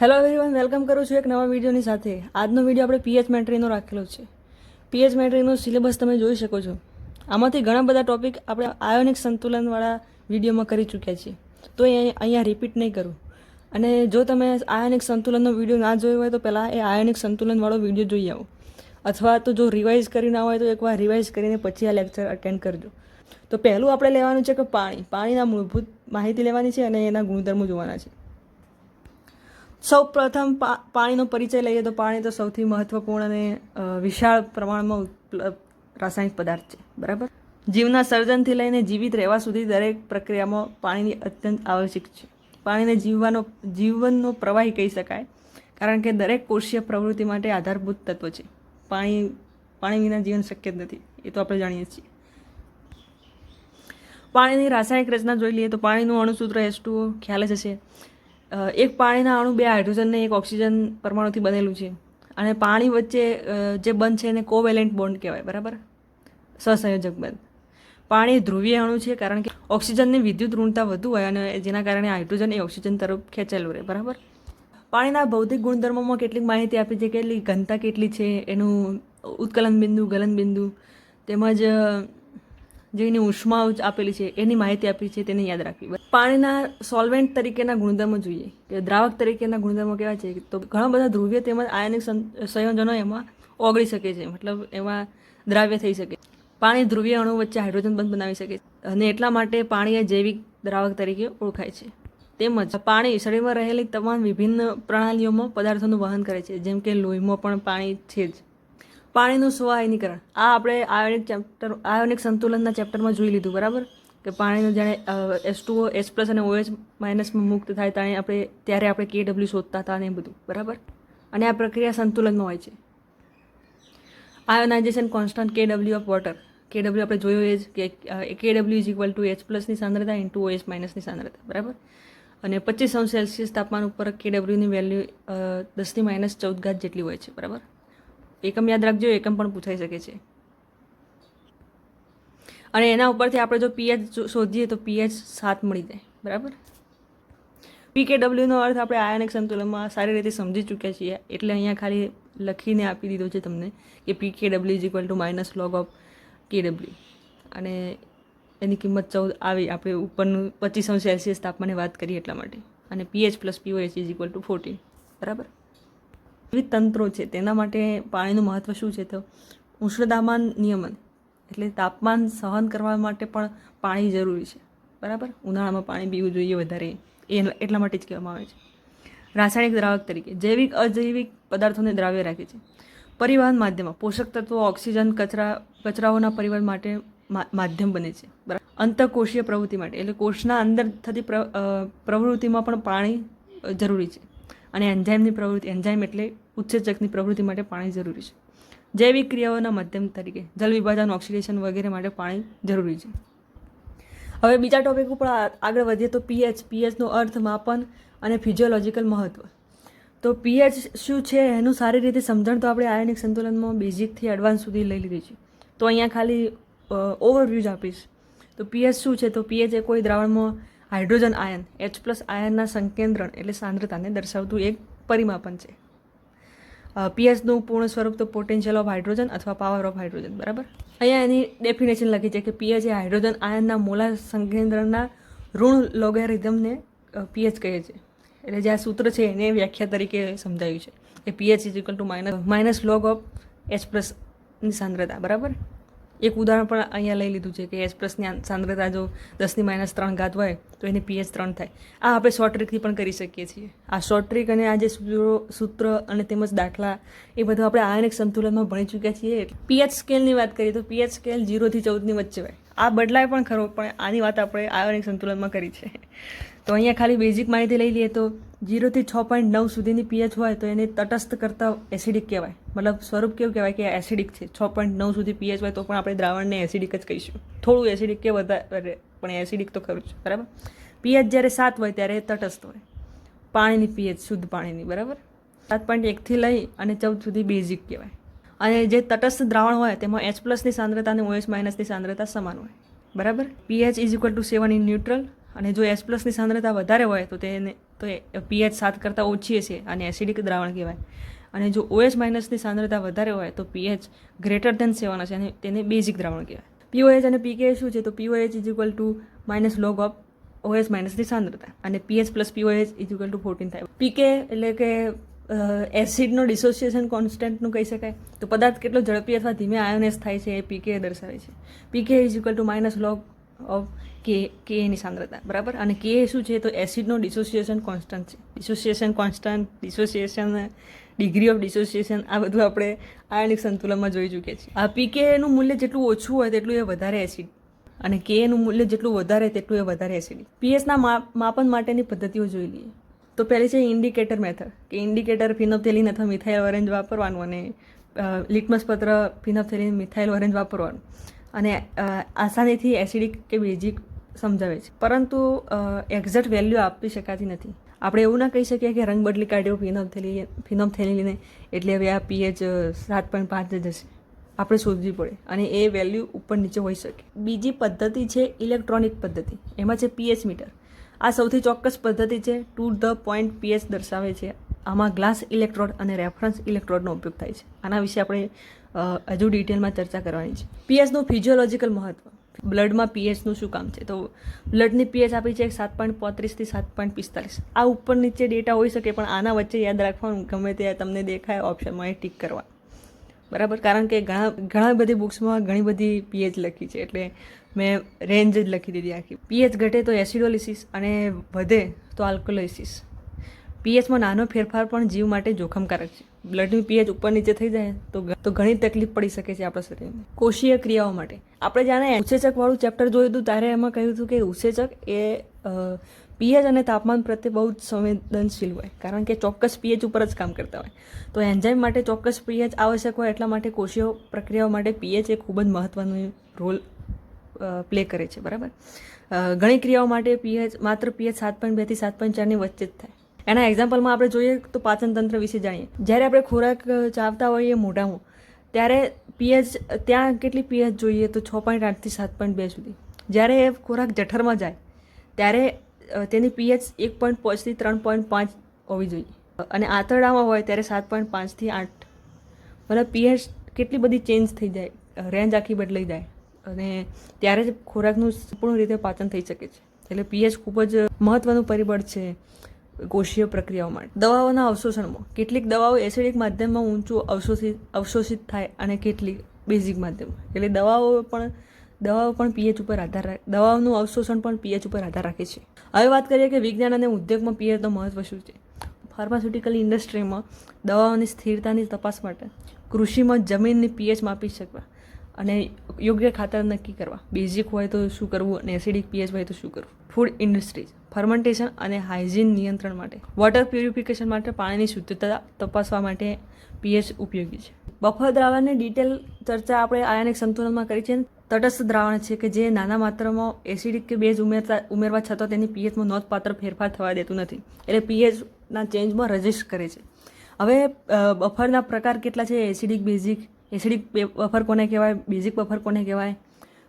Hello everyone welcome કરું છું એક નવા વિડીયોની સાથે. આજનો વીડિયો આપણે પીએચ મેટ્રીનો રાખેલો છે. પીએચ મેટ્રીનો સિલેબસ તમે જોઈ શકો છો. આમાંથી ઘણા બધા ટોપિક આપણે આયોનિક સંતુલનવાળા વિડીયોમાં કરી ચૂક્યા છીએ. તો એ અહીંયા રિપીટ નહીં કરું. અને જો તમે આયોનિક સંતુલનનો વીડિયો ના જોયો હોય તો પહેલાં એ આયોનિક સંતુલનવાળો વીડિયો જોઈ આવો. અથવા તો જો રિવાઇઝ કરી ના હોય તો એકવાર રિવાઇઝ કરીને પછી આ લેક્ચર અટેન્ડ કરજો. તો પહેલું આપણે લેવાનું છે કે પાણી. પાણીના મૂળભૂત માહિતી લેવાની છે અને એના ગુણધર્મો જોવાના છે. સૌ પ્રથમ પાણીનો પરિચય લઈએ તો પાણી તો સૌથી મહત્વપૂર્ણ અને વિશાળ પ્રમાણમાં રાસાયણિક પદાર્થ છે. બરાબર? જીવના સર્જનથી લઈને જીવિત રહેવા સુધી દરેક પ્રક્રિયામાં પાણીની અત્યંત આવશ્યક છે. પાણીને જીવવાનો, જીવનનો પ્રવાહી કહી શકાય, કારણ કે દરેક કોષીય પ્રવૃત્તિ માટે આધારભૂત તત્વ છે. પાણી પાણી વિના જીવન શક્ય જ નથી. એ તો આપણે જાણીએ છીએ. પાણીની રાસાયણિક રચના જોઈ લઈએ તો પાણીનું અણુસૂત્ર એસ ખ્યાલ જ હશે. એક પાણીના અણુ, બે હાઇડ્રોજન ને એક ઓક્સિજન પરમાણુથી બનેલું છે. અને પાણી વચ્ચે જે બંધ છે એને કોવેલેન્ટ બોન્ડ કહેવાય, બરાબર? સહસંયોજક બંધ. પાણી ધ્રુવીય અણુ છે કારણ કે ઓક્સિજનની વિદ્યુત ઋણતા વધુ હોય અને જેના કારણે હાઇડ્રોજન એ ઓક્સિજન તરફ ખેંચેલું રહે, બરાબર? પાણીના ભૌતિક ગુણધર્મોમાં કેટલીક માહિતી આપી છે કેટલી ઘનતા કેટલી છે, એનું ઉત્કલન બિંદુ, ગલન બિંદુ, તેમજ જે એની ઉષ્મા આપેલી છે, એની માહિતી આપી છે, તેને યાદ રાખવી. પાણીના સોલ્વેન્ટ તરીકેના ગુણધર્મો જોઈએ. કે દ્રાવક તરીકેના ગુણધર્મો કેવા છે? તો ઘણા બધા ધ્રુવ્ય તેમજ આયનિક સંયોજનો એમાં ઓગળી શકે છે. મતલબ એમાં દ્રાવ્ય થઈ શકે. પાણી ધ્રુવીય અણુ વચ્ચે હાઇડ્રોજન બંધ બનાવી શકે છે. અને એટલા માટે પાણી એ જૈવિક દ્રાવક તરીકે ઓળખાય છે. તેમજ પાણી શરીરમાં રહેલી તમામ વિભિન્ન પ્રણાલીઓમાં પદાર્થોનું વહન કરે છે. જેમ કે લોહીમાં પણ પાણી છે જ. પાણીનું સ્વાયનીકરણ આ આપણે આયોનિક ચેપ્ટર, આયોનિક સંતુલનના ચેપ્ટરમાં જોઈ લીધું, બરાબર? કે પાણીનું જ્યારે એસ ટુ એસ પ્લસ અને ઓએચ માઇનસમાં મુક્ત થાય ત્યારે આપણે ત્યારે આપણે કે ડબલ્યુ શોધતા હતા ને એ બધું, બરાબર? અને આ પ્રક્રિયા સંતુલનમાં હોય છે. Ionization constant K W of water. K W આપણે જોયું એ જ કે K W is equal to H પ્લસની સાંદ્રતા ઇન્ટુ ઓએચ માઇનસની સાંદ્રતા, બરાબર? અને પચીસ અંશ સેલ્સિયસ તાપમાન ઉપર કે ડબલ્યુની વેલ્યુ દસની માઇનસ ચૌદ ઘાત જેટલી હોય છે, બરાબર? એકમ યાદ રાખજો, એકમ પણ પૂછાઈ શકે છે. અને એના ઉપરથી આપણે જો પીએચ શોધીએ તો પીએચ સાત મળી જાય, બરાબર? પીકે ડબલ્યુનો અર્થ આપણે આયનિક સંતુલનમાં સારી રીતે સમજી ચૂક્યા છીએ, એટલે અહીંયા ખાલી લખીને આપી દીધો છે તમને કે પીકેડબલ્યુ W is equal to minus log of K W. અને એની કિંમત ચૌદ આવી, આપણે ઉપરનું પચીસ સેલ્સિયસ તાપમાને વાત કરીએ એટલા માટે. અને pH plus pOH is equal to fourteen, બરાબર? વિવિધ તંત્રો છે, તેના માટે પાણીનું મહત્ત્વ શું છે તો ઉષ્ણતામાન નિયમન, એટલે તાપમાન સહન કરવા માટે પણ પાણી જરૂરી છે, બરાબર? ઉનાળામાં પાણી પીવું જોઈએ વધારે, એ એટલા માટે જ કહેવામાં આવે છે. રાસાયણિક દ્રાવક તરીકે, જૈવિક અજૈવિક પદાર્થોને દ્રાવ્ય રાખે છે. પરિવહન માધ્યમમાં, પોષક તત્વો, ઓક્સિજન, કચરા, કચરાઓના પરિવહન માટે માધ્યમ બને છે, બરાબર? અંતકોષીય પ્રવૃત્તિ માટે, એટલે કોષના અંદર થતી પ્રવૃત્તિમાં પણ પાણી જરૂરી છે. અને એન્ઝાઇમની પ્રવૃત્તિ, એન્ઝાઇમ એટલે ઉત્સેચકની પ્રવૃત્તિ માટે પાણી જરૂરી છે. જૈવિક ક્રિયાઓના માધ્યમ તરીકે જલ વિભાજન, ઓક્સિડેશન વગેરે માટે પાણી જરૂરી છે. હવે બીજા ટોપિક ઉપર આગળ વધીએ તો પીએચ પીએચનો અર્થ માપન અને ફિઝિયોલોજીકલ મહત્વ. તો પીએચ શું છે એનું સારી રીતે સમજણ તો આપણે આયનિક સંતુલનમાં બેઝિકથી એડવાન્સ સુધી લઈ લીધી છે. તો અહીંયા ખાલી ઓવરવ્યૂ જ આપીશ. તો પીએચ શું છે? તો પીએચ એ કોઈ દ્રાવણમાં હાઇડ્રોજન આયન એચ પ્લસ આયનના સંકેન્દ્રણ એટલે સાંદ્રતાને દર્શાવતું એક પરિમાપન છે. પીએચનું પૂર્ણ સ્વરૂપ તો પોટેન્શિયલ ઓફ હાઇડ્રોજન અથવા પાવર ઓફ હાઇડ્રોજન બરાબર? અહીંયા એની ડેફિનેશન લખી છે કે પીએચ એ હાઇડ્રોજન આયનના મોલા સંકેન્દ્રના ઋણ લોગેરિધમને પીએચ કહે છે. એટલે જે આ સૂત્ર છે એને વ્યાખ્યા તરીકે સમજાયું છે કે pH is equal to minus minus log of H પ્લસની સાંદ્રતા, બરાબર? એક ઉદાહરણ પણ અહીંયા લઈ લીધું છે કે એચ પ્લસની સાંદ્રતા જો દસની માઇનસ ત્રણ ઘાત હોય, તો એની પીએચ ત્રણ થાય. આ આપણે શોર્ટ ટ્રીકથી પણ કરી શકીએ છીએ. આ શોર્ટ ટ્રીક અને આ જે સૂત્રો અને તેમજ દાખલા, એ બધું આપણે આયનિક સંતુલનમાં ભણી ચૂક્યા છીએ. પીએચ સ્કેલની વાત કરીએ તો પીએચ સ્કેલ જીરોથી ચૌદની વચ્ચે હોય. આ બદલાય પણ ખરો, પણ આની વાત આપણે આયોનિક સંતુલનમાં કરી છે. તો અહીંયા ખાલી બેઝિક માહિતી લઈ લઈએ તો જીરોથી છ પોઈન્ટ નવ સુધીની પીએચ હોય તો એને તટસ્થ કરતાં એસિડિક કહેવાય. મતલબ સ્વરૂપ કેવું કહેવાય કે એસિડિક છે. છ પોઈન્ટ નવ સુધી પીએચ હોય તો પણ આપણે દ્રાવણને એસિડિક જ કહીશું. થોડું એસિડિક કે વધારે પણ એસિડિક તો ખરું છે બરાબર? પીએચ જ્યારે સાત હોય ત્યારે તટસ્થ હોય. પાણીની પીએચ, શુદ્ધ પાણીની, બરાબર? સાત પોઈન્ટ એકથી લઈ અને ચૌદ સુધી બેઝિક કહેવાય. અને જે તટસ્થ દ્રાવણ હોય તેમાં એચ પ્લસની સાંદ્રતા અને ઓએચ માઇનસની સાંદ્રતા સમાન હોય. બરાબર? PH is equal to seven in neutral અને જો એચ પ્લસની સાંદ્રતા વધારે હોય તો તેને તો પીએચ સાત કરતાં ઓછી હશે અને એસિડિક દ્રાવણ કહેવાય. અને જો ઓએચ માઇનસની સાંદ્રતા વધારે હોય તો પીએચ ગ્રેટર દેન સેવન હશે અને તેને બેઝિક દ્રાવણ કહેવાય. પીઓએચ અને પીકે શું છે? તો pOH is equal to minus log of OH માઇનસની સાંદ્રતા અને pH plus pOH is equal to fourteen થાય. પીકે એટલે કે એસિડનો ડિસોસિએશન કોન્સ્ટન્ટનું કહી શકાય. તો પદાર્થ કેટલો ઝડપી અથવા ધીમે આયોનેસ થાય છે એ પીકે દર્શાવે છે. PK is equal to minus log of K કે એની સાંદ્રતા, બરાબર? અને કે શું છે? તો એસિડનો ડિસોસિએશન કોન્સ્ટન્ટ છે. Dissociation constant dissociation degree of dissociation આ બધું આપણે આયનિક સંતુલનમાં જોઈ ચૂક્યા છીએ. આ પીકેનું મૂલ્ય જેટલું ઓછું હોય તેટલું એ વધારે એસિડ અને કે એનું મૂલ્ય જેટલું વધારે તેટલું એ વધારે એસિડ પીએસના માપન માટેની પદ્ધતિઓ જોઈ લઈએ. તો પહેલી છે ઇન્ડિકેટર મેથડ કે ઇન્ડિકેટર ફિનોપ્થેલિન અથવા મિથાઇલ ઓરેન્જ વાપરવાનું અને લિટમસ પત્ર ફિનોપ્થેલિન મિથાઇલ ઓરેન્જ વાપરવાનું. અને આસાનીથી એસિડિક કે બેઝિક સમજાવે છે. પરંતુ એક્ઝેક્ટ વેલ્યુ આપી શકાતી નથી. આપણે એવું ના કહી શકીએ કે રંગ બદલી કાઢ્યો ફિનોપ્થેલી થેલીને એટલે હવે આ પીએચ સાત પોઈન્ટ પાંચ જ હશે. આપણે શોધવી પડે અને એ વેલ્યુ ઉપર નીચે હોઈ શકે. બીજી પદ્ધતિ છે ઇલેક્ટ્રોનિક પદ્ધતિ. એમાં છે પીએચ મીટર આ સૌથી ચોક્કસ પદ્ધતિ છે. ટુ ધ પોઈન્ટ પીએચ દર્શાવે છે. આમાં ગ્લાસ ઇલેક્ટ્રોડ અને રેફરન્સ ઇલેક્ટ્રોડનો ઉપયોગ થાય છે. આના વિશે આપણે હજુ ડિટેલમાં ચર્ચા કરવાની છે. પીએચનું ફિઝિયોલોજિકલ મહત્વ. બ્લડમાં પીએચનું શું કામ છે? તો બ્લડની પીએચ આપી છે સાત પોઈન્ટ પોત્રીસથી સાત પોઈન્ટ પિસ્તાલીસ. આ ઉપર નીચે ડેટા હોઈ શકે, પણ આના વચ્ચે યાદ રાખવાનું, ગમે તે તમને દેખાય ઓપ્શનમાં એ ટીક કરવા બરાબર? કારણ કે ઘણા ઘણા બધી બુક્સમાં ઘણી બધી પીએચ લખી છે, એટલે મેં રેન્જ જ લખી દીધી આખી. પીએચ ઘટે તો એસિડોલિસિસ અને વધે તો આલ્કોલોસિસ પીએચમાં નાનો ફેરફાર પણ જીવ માટે જોખમકારક છે. બ્લડની પીએચ ઉપર નીચે થઈ જાય તો તો ઘણી તકલીફ પડી શકે છે આપણા શરીરને. કોષીય ક્રિયાઓ માટે. આપણે જાણે ઉત્સેચક વાળું ચેપ્ટર જોયું હતું, ત્યારે એમાં કહ્યું હતું કે ઉત્સેચક એ પીએચ અને તાપમાન પ્રત્યે બહુ જ સંવેદનશીલ હોય, કારણ કે ચોક્કસ પીએચ ઉપર જ કામ કરતા હોય. તો એન્ઝાઇમ માટે ચોક્કસ પીએચ આવશ્યક હોય એટલા માટે કોષીય પ્રક્રિયાઓ માટે પીએચ એ ખૂબ જ મહત્ત્વનો રોલ પ્લે કરે છે, બરાબર? ઘણી ક્રિયાઓ માટે પીએચ માત્ર પીએચ સાત પોઈન્ટ બેથી સાત પોઈન્ટ ચારની વચ્ચે જ થાય. એના એક્ઝામ્પલમાં આપણે જોઈએ તો પાચન તંત્ર વિશે જાણીએ. જ્યારે આપણે ખોરાક ચાવતા હોઈએ મોઢામાં, ત્યારે પીએચ ત્યાં કેટલી પીએચ જોઈએ તો છ પોઈન્ટ આઠથી સાત પોઈન્ટ બે સુધી. જ્યારે એ ખોરાક જઠરમાં જાય, ત્યારે તેની પીએચ એક પોઈન્ટ પાંચથી ત્રણ પોઈન્ટ પાંચ હોવી જોઈએ. અને આંતરડામાં હોય ત્યારે સાત પોઈન્ટ પાંચથી આઠ. મતલબ પીએચ કેટલી બધી ચેન્જ થઈ જાય રેન્જ આખી બદલાઈ જાય. અને ત્યારે જ ખોરાકનું સંપૂર્ણ રીતે પાચન થઈ શકે છે. એટલે પીએચ ખૂબ જ મહત્ત્વનું પરિબળ છે. કોષીય પ્રક્રિયાઓ માટે. દવાઓના અવશોષણમાં કેટલીક દવાઓ એસિડિક માધ્યમમાં ઊંચું અવશોષિત અવશોષિત થાય અને કેટલીક બેઝિક માધ્યમ એટલે દવાઓ પણ દવાઓ પણ પીએચ ઉપર આધાર દવાઓનું અવશોષણ પણ પીએચ ઉપર આધાર રાખે છે. હવે વાત કરીએ કે વિજ્ઞાન અને ઉદ્યોગમાં પીએચનો મહત્વ શું છે? ફાર્માસ્યુટિકલ ઇન્ડસ્ટ્રીમાં દવાઓની સ્થિરતાની તપાસ માટે કૃષિમાં જમીનની પીએચ માપી શકવા. અને યોગ્ય ખાતર નક્કી કરવા. બેઝિક હોય તો શું કરવું અને એસિડિક પીએચ હોય તો શું કરવું? ફૂડ ઇન્ડસ્ટ્રીઝ ફર્મેન્ટેશન અને હાઇજીન નિયંત્રણ માટે. વોટર પ્યુરિફિકેશન માટે પાણીની શુદ્ધતા તપાસવા માટે પીએચ ઉપયોગી છે. બફર દ્રાવણની ડિટેલ ચર્ચા આપણે આયનિક સંતુલનમાં કરી છે. તટસ્થ દ્રાવણ છે કે જે નાના માત્રામાં એસિડિક કે બેઝ ઉમેરતા ઉમેરવા છતાં તેની પીએચમાં નોંધપાત્ર ફેરફાર થવા દેતું નથી. એટલે પીએચના ચેન્જમાં રજિસ્ટ કરે છે. હવે બફરના પ્રકાર કેટલા છે? એસિડિક બેઝિક એસિડિક બફર કોને કહેવાય, બેઝિક બફર કોને કહેવાય?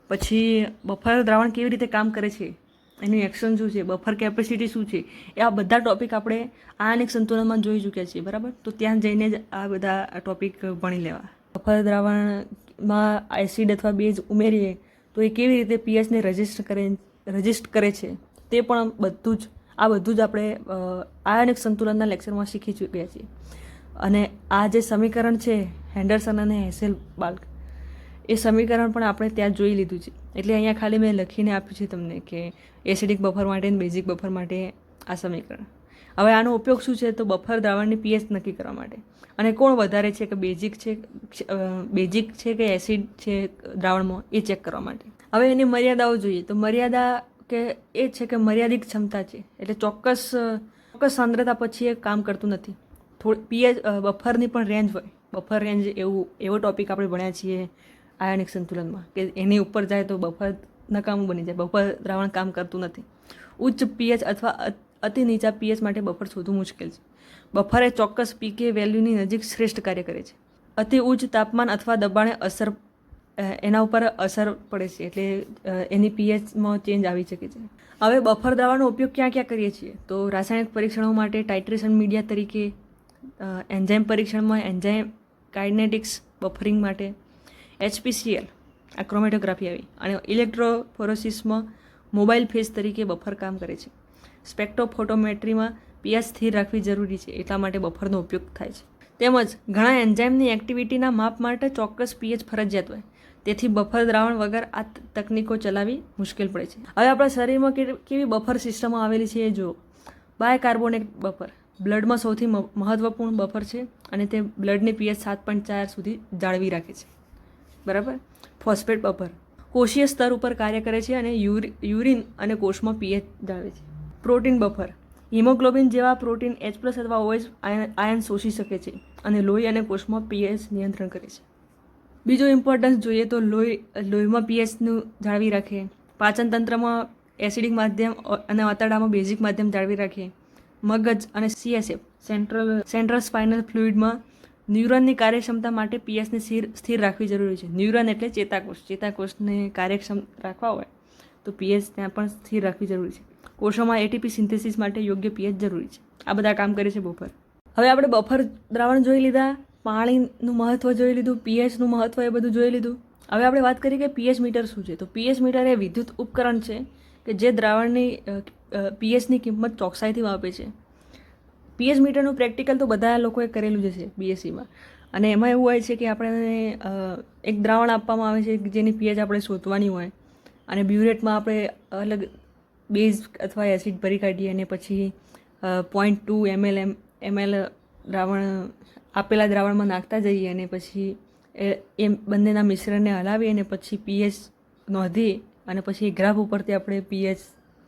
પછી બફર દ્રાવણ કેવી રીતે કામ કરે છે? એનું એક્શન શું છે? બફર કેપેસિટી શું છે? એ આ બધા ટોપિક આપણે આયનિક સંતુલનમાં જોઈ ચૂક્યા છીએ, બરાબર? તો ત્યાં જઈને જ આ બધા ટોપિક ભણી લેવા. બફર દ્રાવણમાં એસિડ અથવા બેઝ ઉમેરીએ તો એ કેવી રીતે પીએચને રજિસ્ટ કરે રજિસ્ટ કરે છે? તે પણ બધું જ, આ બધું જ આપણે આ આયનિક સંતુલનના લેક્ચરમાં શીખી ચૂક્યા છીએ. અને આ જે સમીકરણ છે, હેન્ડરસન અને હેસેલ બાલ્ક, એ સમીકરણ પણ આપણે ત્યાં જોઈ લીધું છે. એટલે અહીંયા ખાલી મેં લખીને આપ્યું છે તમને કે એસિડિક બફર માટે અને બેઝિક બફર માટે આ સમીકરણ. હવે આનો ઉપયોગ શું છે? તો બફર દ્રાવણની પીએચ નક્કી કરવા માટે. અને કોણ વધારે છે કે બેઝિક છે બેઝિક છે કે એસિડ છે દ્રાવણમાં, એ ચેક કરવા માટે. હવે એની મર્યાદાઓ જોઈએ. તો મર્યાદા કે એ છે કે મર્યાદિત ક્ષમતા છે. એટલે ચોક્કસ ચોક્કસ સાંદ્રતા પછી એ કામ કરતું નથી. થોડી પીએચ બફરની પણ રેન્જ હોય. બફર રેન્જ એવું, એવો ટોપિક આપણે ભણ્યા છીએ આયનિક સંતુલનમાં, કે એની ઉપર જાય તો બફર નકામું બની જાય. બફર દ્રાવણ કામ કરતું નથી. ઉચ્ચ પીએચ અથવા અતિ નીચા પીએચ માટે બફર શોધવું મુશ્કેલ છે. બફર એ ચોક્કસ પીકે વેલ્યુની નજીક શ્રેષ્ઠ કાર્ય કરે છે. અતિ ઉચ્ચ તાપમાન અથવા દબાણે અસર એના ઉપર અસર પડે છે, એટલે એની પીએચમાં ચેન્જ આવી શકે છે. હવે બફર દ્રાવણનો ઉપયોગ ક્યાં ક્યાં કરીએ છીએ? તો રાસાયણિક પરીક્ષણો માટે ટાઇટ્રેશન મીડિયા તરીકે એન્ઝાઇમ પરીક્ષણમાં એન્ઝાઇમ કાઇનેટિક્સ બફરિંગ માટે એચપીસીએલ, આ ક્રોમેટોગ્રાફી આવી અને ઇલેક્ટ્રોફોરોસિસમાં મોબાઈલ ફેઝ તરીકે બફર કામ કરે છે. સ્પેક્ટ્રોફોટોમેટ્રીમાં પીએચ સ્થિર રાખવી જરૂરી છે, એટલા માટે બફરનો ઉપયોગ થાય છે. તેમજ ઘણા એન્ઝાઇમની એક્ટિવિટીના માપ માટે ચોક્કસ પીએચ ફરજિયાત હોય. તેથી બફર દ્રાવણ વગર આ તકનીકો ચલાવવી મુશ્કેલ પડે છે. હવે આપણા શરીરમાં કેવી બફર સિસ્ટમો આવેલી છે એ જુઓ. Bicarbonate buffer. બ્લડમાં સૌથી મહત્ત્વપૂર્ણ બફર છે અને તે બ્લડની પીએચ સાત પોઈન્ટ ચાર સુધી જાળવી રાખે છે. બરાબર? Phosphate buffer. કોષીય સ્તર ઉપર કાર્ય કરે છે અને યુરી, યુરિન અને કોષમાં પીએચ જાળવે છે. Protein buffer. હિમોગ્લોબિન જેવા પ્રોટીન એચ પ્લસ અથવા ઓએચ આયન શોષી શકે છે અને લોહી અને કોષમાં પીએચ નિયંત્રણ કરે છે. બીજો ઇમ્પોર્ટન્સ જોઈએ તો લોહી, લોહીમાં પીએચનું જાળવી રાખે. પાચનતંત્રમાં એસિડિક માધ્યમ અને આંતરડામાં બેઝિક માધ્યમ જાળવી રાખે. મગજ અને સીએસએફ સેન્ટ્રલ સેન્ટ્રલ સ્પાઇનલ ફ્લુઇડમાં ન્યુરોનની કાર્યક્ષમતા માટે પીએસને સ્થિર સ્થિર રાખવી જરૂરી છે. ન્યુરોન એટલે ચેતાકોષ. ચેતાકોષને કાર્યક્ષમ રાખવા હોય તો પીએચ ત્યાં પણ સ્થિર રાખવી જરૂરી છે. કોષોમાં એટીપી સિન્થેસિસ માટે યોગ્ય પીએચ જરૂરી છે. આ બધા કામ કરે છે બફર. હવે આપણે બફર દ્રાવણ જોઈ લીધા, પાણીનું મહત્ત્વ જોઈ લીધું પીએચનું મહત્ત્વ એ બધું જોઈ લીધું. હવે આપણે વાત કરીએ કે પીએચ મીટર શું છે? તો પીએચ મીટર એ વિદ્યુત ઉપકરણ છે કે જે દ્રાવણની પીએચની કિંમત ચોકસાઈથી માપે છે. પીએચ મીટરનું પ્રેક્ટિકલ તો બધા લોકોએ કરેલું જ છે બીએસસીમાં અને એમાં એવું હોય છે કે આપણે એક દ્રાવણ આપવામાં આવે છે જેની પીએચ આપણે શોધવાની હોય. અને બ્યુરેટમાં આપણે અલગ બેઝ અથવા એસિડ ભરી કાઢીએ અને પછી point two ML M ML દ્રાવણ, આપેલા દ્રાવણમાં નાખતા જઈએ અને પછી, એ બંનેના મિશ્રણને હલાવી અને પછી પીએચ નોંધી અને પછી ગ્રાફ ઉપરથી આપણે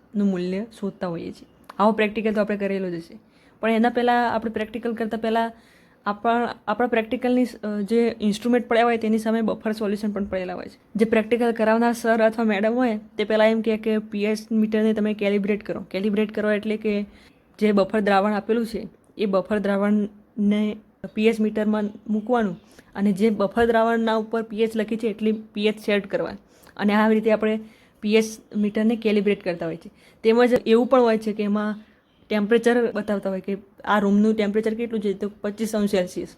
પીએચનું મૂલ્ય શોધતા હોઈએ છીએ. આવો પ્રેક્ટિકલ તો આપણે કરેલો જ છે પણ એના પહેલાં આપણે પ્રેક્ટિકલ કરતાં પહેલાં આપણા આપણા પ્રેક્ટિકલની જે ઇન્સ્ટ્રુમેન્ટ પડ્યા હોય તેની સામે બફર સોલ્યુશન પણ પડેલા હોય છે. જે પ્રેક્ટિકલ કરાવનાર સર અથવા મેડમ હોય, તે પહેલાં એમ કહે કે પીએચ મીટરને તમે કેલિબ્રેટ કરો. કેલિબ્રેટ કરો એટલે કે જે બફર દ્રાવણ આપેલું છે, એ બફર દ્રાવણને પીએચ મીટરમાં મૂકવાનું અને જે બફર દ્રાવણના ઉપર પીએચ લખી છે, એટલી પીએચ સેટ કરવાની. અને આવી રીતે આપણે પીએચ મીટરને કેલિબ્રેટ કરતા હોય છે. તેમજ એવું પણ હોય છે કે એમાં ટેમ્પરેચર બતાવતા હોય કે આ રૂમનું ટેમ્પરેચર કેટલું છે, તો પચીસ અંશ સેલ્સિયસ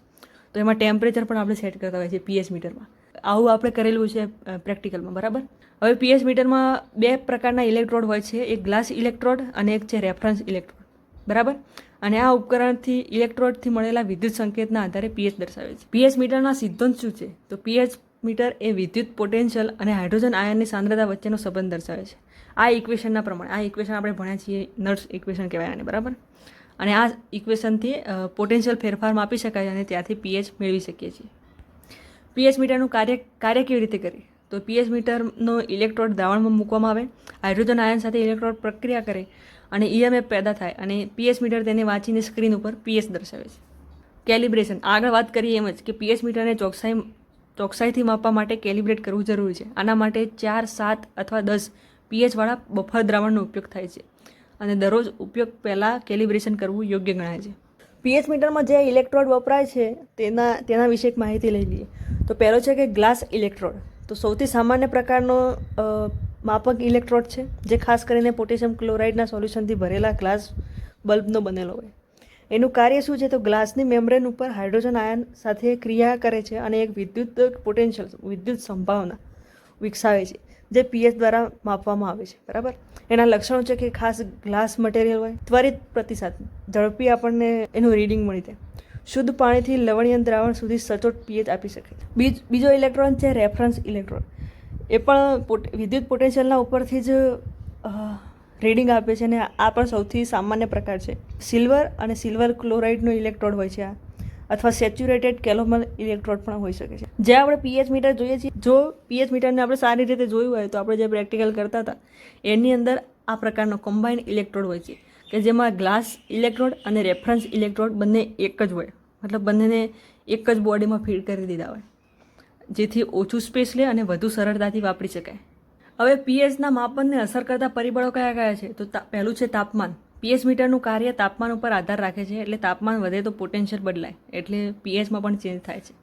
તો એમાં ટેમ્પરેચર પણ આપણે સેટ કરતા હોય છે પીએચ મીટરમાં આવું આપણે કરેલું છે પ્રેક્ટિકલમાં બરાબર? હવે પીએચ મીટરમાં બે પ્રકારના ઇલેક્ટ્રોડ હોય છે, એક ગ્લાસ ઇલેક્ટ્રોડ અને એક છે રેફરન્સ ઇલેક્ટ્રોડ બરાબર? અને આ ઉપકરણથી ઇલેક્ટ્રોડથી મળેલા વિદ્યુત સંકેતના આધારે પીએચ દર્શાવે છે. પીએચ મીટરના સિદ્ધાંત શું છે? તો પીએચ મીટર એ વિદ્યુત પોટેન્શિયલ અને હાઇડ્રોજન આયનની સાંદ્રતા વચ્ચેનો સંબંધ દર્શાવે છે. આ ઇક્વેશનના પ્રમાણે, આ ઇક્વેશન આપણે ભણ્યા છીએ, નર્સ ઇક્વેશન કહેવાય આને, બરાબર? અને આ ઇક્વેશનથી પોટેન્શિયલ ફેરફાર માપી શકાય અને ત્યાંથી પીએચ મેળવી શકીએ છીએ. પીએચ મીટરનું કાર્ય કાર્ય કેવી રીતે કરે? તો પીએચ મીટરનો ઇલેક્ટ્રોડ દ્રાવણમાં મૂકવામાં આવે, હાઇડ્રોજન આયન સાથે ઇલેક્ટ્રોડ પ્રક્રિયા કરે અને ઈએમએફ પેદા થાય અને પીએચ મીટર તેને વાંચીને સ્ક્રીન ઉપર પીએચ દર્શાવે છે. કેલિબ્રેશન, આગળ વાત કરીએ એમ જ કે પીએચ મીટરને ચોકસાઈ ચોકસાઈથી માપવા માટે કેલિબ્રેટ કરવું જરૂરી છે. આના માટે ચાર, સાત અથવા દસ પીએચવાળા બફર દ્રાવણનો ઉપયોગ થાય છે અને દરરોજ ઉપયોગ પહેલાં કેલિબ્રેશન કરવું યોગ્ય ગણાય છે. પીએચ મીટરમાં જે ઇલેક્ટ્રોડ વપરાય છે તેના તેના વિશે એક માહિતી લઈ લઈએ. તો પહેલો છે કે ગ્લાસ ઇલેક્ટ્રોડ. તો સૌથી સામાન્ય પ્રકારનો માપક ઇલેક્ટ્રોડ છે, જે ખાસ કરીને પોટેશિયમ ક્લોરાઇડના સોલ્યુશનથી ભરેલા ગ્લાસ બલ્બનો બનેલો હોય. એનું કાર્ય શું છે તો ગ્લાસની મેમ્બ્રેન ઉપર હાઇડ્રોજન આયન સાથે ક્રિયા કરે છે અને એક વિદ્યુત પોટેન્શિયલ, વિદ્યુત સંભાવના વિકસાવે છે, જે પીએચ દ્વારા માપવામાં આવે છે, બરાબર? એના લક્ષણો છે કે ખાસ ગ્લાસ મટીરિયલ હોય, ત્વરિત પ્રતિસાદ, ઝડપી આપણને એનું રીડિંગ મળી જાય શુદ્ધ પાણીથી લવણીય દ્રાવણ સુધી સચોટ પીએચ આપી શકે બીજ, બીજો ઇલેક્ટ્રોન છે રેફરન્સ ઇલેક્ટ્રોન. એ પણ વિદ્યુત પોટેન્શિયલના ઉપરથી જ રીડિંગ આપે છે અને આ પણ સૌથી સામાન્ય પ્રકાર છે. સિલ્વર અને સિલ્વર ક્લોરાઇડનો ઇલેક્ટ્રોડ હોય છે આ. અથવા સેચ્યુરેટેડ કેલોમલ ઇલેક્ટ્રોડ પણ હોઈ શકે છે. જે આપણે પીએચ મીટર જોઈએ છીએ, જો પીએચ મીટરને આપણે સારી રીતે જોયું હોય તો આપણે જે પ્રેક્ટિકલ કરતા હતા, એની અંદર આ પ્રકારનો કમ્બાઇન્ડ ઇલેક્ટ્રોડ હોય છે કે જેમાં ગ્લાસ ઇલેક્ટ્રોડ અને રેફરન્સ ઇલેક્ટ્રોડ બંને એક જ હોય. મતલબ બંનેને એક જ બોડીમાં ફીડ કરી દીધા હોય. જેથી ઓછું સ્પેસ લે અને વધુ સરળતાથી વાપરી શકાય. હવે પીએચના માપનને અસર કરતા પરિબળો કયા કયા છે? તો પહેલું છે તાપમાન. પીએચ મીટરનું કાર્ય તાપમાન ઉપર આધાર રાખે છે, એટલે તાપમાન વધે તો પોટેન્શિયલ બદલાય, એટલે પીએચમાં પણ ચેન્જ થાય છે.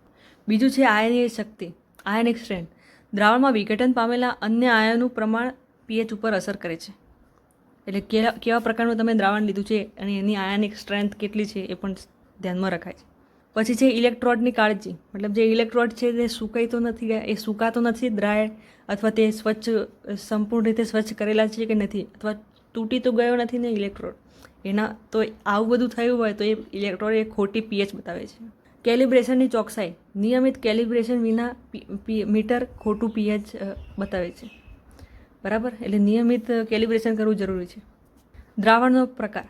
બીજું છે આયનીય શક્તિ, આયનિક સ્ટ્રેન્થ દ્રાવણમાં વિઘટન પામેલા અન્ય આયનનું પ્રમાણ પીએચ ઉપર અસર કરે છે. એટલે કેવા કેવા પ્રકારનું તમે દ્રાવણ લીધું છે, અને એની આયનિક સ્ટ્રેન્થ કેટલી છે, એ પણ ધ્યાનમાં રખાય છે. પછી છે ઇલેક્ટ્રોડની કાળજી, મતલબ જે ઇલેક્ટ્રોડ છે તે સુકાઈ તો નથી ગયા, એ સુકાતો નથી, ડ્રાય અથવા તે સ્વચ્છ, સંપૂર્ણ રીતે સ્વચ્છ કરેલા છે કે નથી, અથવા તૂટી તો ગયો નથી ને ઇલેક્ટ્રોડ. એના તો આવું બધું થયું હોય તો એ ઇલેક્ટ્રોડ એ ખોટી પીએચ બતાવે છે. કેલિબ્રેશનની ચોકસાઈ, નિયમિત કેલિબ્રેશન વિના મીટર ખોટું પીએચ બતાવે છે. બરાબર? એટલે નિયમિત કેલિબ્રેશન કરવું જરૂરી છે. દ્રાવણનો પ્રકાર,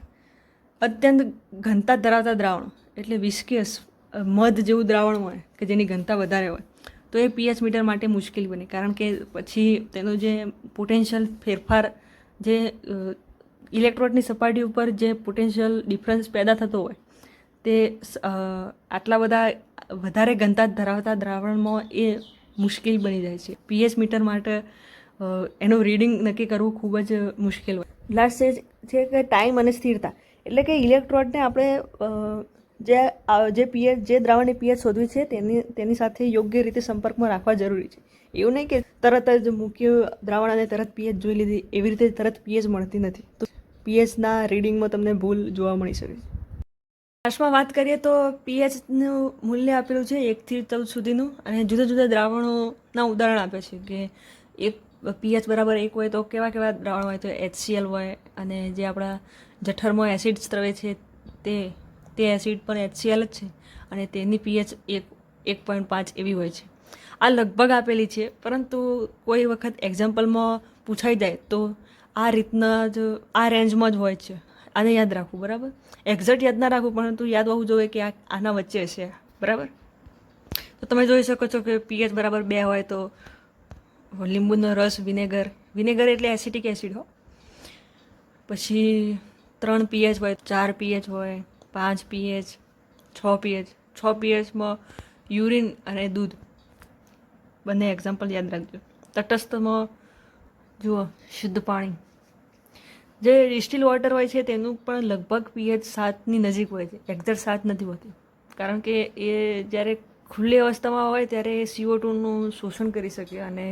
અત્યંત ઘનતા ધરાવતા દ્રાવણ, એટલે વિસ્કિયસ મધ જેવું દ્રાવણ હોય કે જેની ઘનતા વધારે હોય, તો એ પીએચ મીટર માટે મુશ્કેલ બને. કારણ કે પછી તેનો જે પોટેન્શિયલ ફેરફાર, જે ઇલેક્ટ્રોડની સપાટી ઉપર જે પોટેન્શિયલ ડિફરન્સ પેદા થતો હોય, તે આટલા બધા વધારે ઘનતા ધરાવતા દ્રાવણમાં એ મુશ્કેલ બની જાય છે. પીએચ મીટર માટે એનું રીડિંગ નક્કી કરવું ખૂબ જ મુશ્કેલ હોય. લાસ્ટ છે કે ટાઈમ અને સ્થિરતા. એટલે કે ઇલેક્ટ્રોડને આપણે જે જે પીએચ જે દ્રાવણની પીએચ શોધવી છે, તેની તેની સાથે યોગ્ય રીતે સંપર્કમાં રાખવા જરૂરી છે. એવું નહીં કે તરત જ મૂક્યું દ્રાવણ અને તરત પીએચ જોઈ લીધી, એવી રીતે તરત પીએચ મળતી નથી. તો પીએચના રીડિંગમાં તમને ભૂલ જોવા મળી શકે છે. લાસ્ટમાં વાત કરીએ તો પીએચનું મૂલ્ય આપેલું છે એકથી ચૌદ સુધીનું અને જુદા જુદા દ્રાવણોના ઉદાહરણ આપે છે કે એક પીએચ બરાબર એક હોય તો કેવા કેવા દ્રાવણ હોય તો એચસીએલ હોય અને જે આપણા જઠરમાં એસિડ સ્ત્રવે છે તે તે એસિડ પણ એચસીએલ જ છે અને તેની પીએચ એક એક પોઈન્ટ પાંચ એવી હોય છે. આ લગભગ આપેલી છે, પરંતુ કોઈ વખત એક્ઝામ્પલમાં પૂછાઈ જાય તો આ રીતના જ, આ રેન્જમાં જ હોય છે. આને યાદ રાખવું, બરાબર? એક્ઝેક્ટ યાદ ના રાખવું, પરંતુ યાદ હોવું જોઈએ કે આ, આના વચ્ચે છે, બરાબર? તો તમે જોઈ શકો છો કે પીએચ બરાબર બે હોય તો લીંબુનો રસ વિનેગર વિનેગર એટલે એસિટિક એસિડ હો. પછી ત્રણ પીએચ હોય, ચાર પીએચ હોય પાંચ પીએચ, છ પીએચ. છ પીએચમાં યુરિન અને દૂધ. બંને એક્ઝામ્પલ યાદ રાખજો. તટસ્થમાં જુઓ, શુદ્ધ પાણી. જે ડિસ્ટિલ વોટર હોય છે, તેનું પણ લગભગ પીએચ સાતની નજીક હોય છે. એક્ઝેક્ટ સાત નથી હોતી. કારણ કે એ જ્યારે ખુલ્લી અવસ્થામાં હોય, ત્યારે એ સીઓ ટુનું શોષણ કરી શકે અને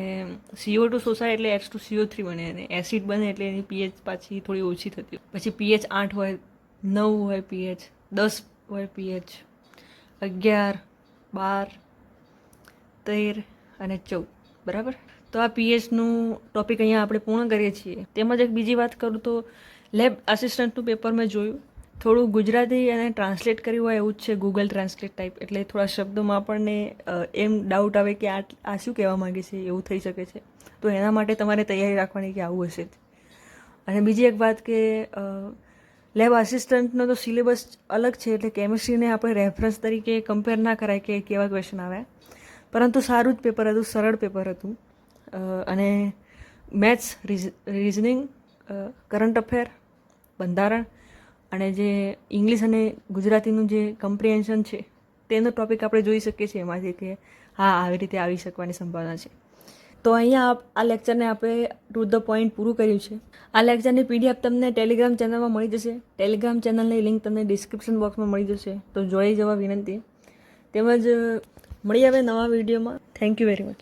સીઓ ટુ શોષાય એટલે એચ ટુ સીઓ થ્રી બને અને એસિડ બને એટલે એની પીએચ પાછી થોડી ઓછી થતી પછી પીએચ આઠ હોય, નવ હોય પીએચ. દસ હોય પીએચ અગિયાર, બાર, તેર અને ચૌદ. બરાબર? તો આ પીએચનું ટોપિક અહીંયા આપણે પૂર્ણ કરીએ છીએ. તેમજ એક બીજી વાત કરું તો, લેબ આસિસ્ટન્ટનું પેપર મેં જોયું. થોડું ગુજરાતી અને ટ્રાન્સલેટ કર્યું હોય એવું જ છે, ગૂગલ ટ્રાન્સલેટ ટાઈપ. એટલે થોડા શબ્દોમાં આપણને એમ ડાઉટ આવે કે આ આ શું કહેવા માંગે છે, એવું થઈ શકે છે. તો એના માટે તમારે તૈયારી રાખવાની કે આવું હશે. અને બીજી એક વાત કે લેબ આસિસ્ટન્ટનો તો સિલેબસ અલગ છે એટલે કેમિસ્ટ્રીને આપણે રેફરન્સ તરીકે કમ્પેર ના કરાય કે કેવા ક્વેશ્ચન આવ્યા પરંતુ સારું જ પેપર હતું, સરળ પેપર હતું. અને મેથ્સ રિઝનિંગ કરંટ અફેર બંધારણ અને જે ઇંગ્લિશ અને ગુજરાતીનું જે કમ્પ્રિહેન્શન છે, તેનો ટોપિક આપણે જોઈ શકીએ છીએ એમાંથી કે હા, આવી રીતે આવી શકવાની સંભાવના છે. તો અહીંયા આ લેક્ચરને આપણે ટુ ધ પોઈન્ટ પૂરું કર્યું છે. આ લેક્ચરની પીડીએફ તમને ટેલિગ્રામ ચેનલમાં મળી જશે. ટેલિગ્રામ ચેનલની લિંક તમને ડિસ્ક્રિપ્શન બોક્સમાં મળી જશે. તો જોઈ જવા વિનંતી. તેમજ મળી આવે નવા વિડીયોમાં થેન્ક યુ વેરી મચ